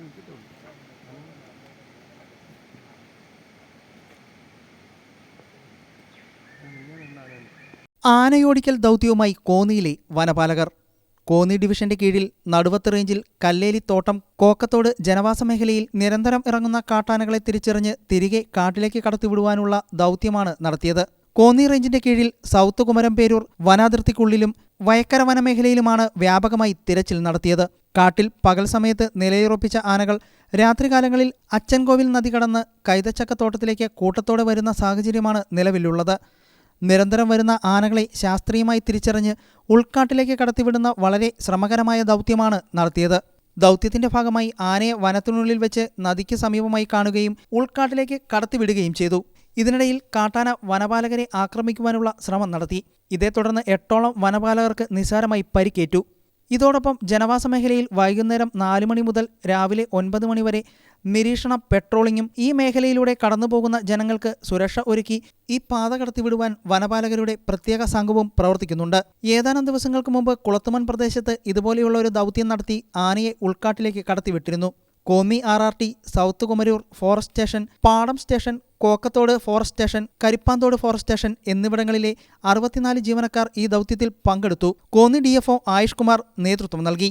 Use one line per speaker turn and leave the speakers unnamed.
അങ്ങ് ആനയോടിക്കൽ ദൗത്യവുമായി കോന്നിയിലെ വനപാലകർ. കോന്നി ഡിവിഷന്റെ കീഴിൽ നടുവത്ത് റേഞ്ചിൽ കല്ലേലി തോട്ടം കോക്കത്തോട് ജനവാസ മേഖലയിൽ നിരന്തരം ഇറങ്ങുന്ന കാട്ടാനകളെ തിരിച്ചറിഞ്ഞ് തിരികെ കാട്ടിലേക്ക് കടത്തിവിടുവാനുള്ള ദൗത്യമാണ് നടത്തിയത്. കോന്നി റേഞ്ചിന്റെ കീഴിൽ സൗത്ത് കുമരംപേരൂർ വനാതിർത്തിക്കുള്ളിലും വയക്കര വനമേഖലയിലുമാണ് വ്യാപകമായി തിരച്ചിൽ നടത്തിയത്. കാട്ടിൽ പകൽ സമയത്ത് നിലയുറപ്പിച്ച ആനകൾ രാത്രികാലങ്ങളിൽ അച്ചൻകോവിൽ നദി കടന്ന് കൈതച്ചക്കത്തോട്ടത്തിലേക്ക് കൂട്ടത്തോടെ വരുന്ന സാഹചര്യമാണ് നിലവിലുള്ളത്. നിരന്തരം വരുന്ന ആനകളെ ശാസ്ത്രീയമായി തിരിച്ചറിഞ്ഞ് ഉൾക്കാട്ടിലേക്ക് കടത്തിവിടുന്ന വളരെ ശ്രമകരമായ ദൗത്യമാണ് നടത്തിയത്. ദൗത്യത്തിന്റെ ഭാഗമായി ആനയെ വനത്തിനുള്ളിൽ വെച്ച് നദിക്ക് സമീപമായി കാണുകയും ഉൾക്കാട്ടിലേക്ക് കടത്തിവിടുകയും ചെയ്തു. ഇതിനിടയിൽ കാട്ടാന വനപാലകരെ ആക്രമിക്കുവാനുള്ള ശ്രമം നടത്തി. ഇതേ തുടർന്ന് എട്ടോളം വനപാലകർക്ക് നിസാരമായി പരിക്കേറ്റു. ഇതോടൊപ്പം ജനവാസ മേഖലയിൽ വൈകുന്നേരം നാല് മണി മുതൽ രാവിലെ ഒൻപത് മണി വരെ നിരീക്ഷണ പെട്രോളിങ്ങും ഈ മേഖലയിലൂടെ കടന്നുപോകുന്ന ജനങ്ങൾക്ക് സുരക്ഷ ഒരുക്കി ഈ പാത കടത്തിവിടുവാൻ വനപാലകരുടെ പ്രത്യേക സംഘവും പ്രവർത്തിക്കുന്നുണ്ട്. ഏതാനും ദിവസങ്ങൾക്ക് മുമ്പ് കുളത്തുമൺ പ്രദേശത്ത് ഇതുപോലെയുള്ള ഒരു ദൗത്യം നടത്തി ആനയെ ഉൾക്കാട്ടിലേക്ക് കടത്തിവിട്ടിരുന്നു. കോമി R R T south Kumaroor forest station Padam station Kokkathodu forest station Karippanthodu forest station എന്നിവിടങ്ങളിലെ അറുപത്തിനാല് ജീവനക്കാർ ഈ ദൗത്യത്തിൽ പങ്കെടുത്തു. കോന്നി ഡി എഫ് ആയുഷ് കുമാർ നേതൃത്വം നൽകി.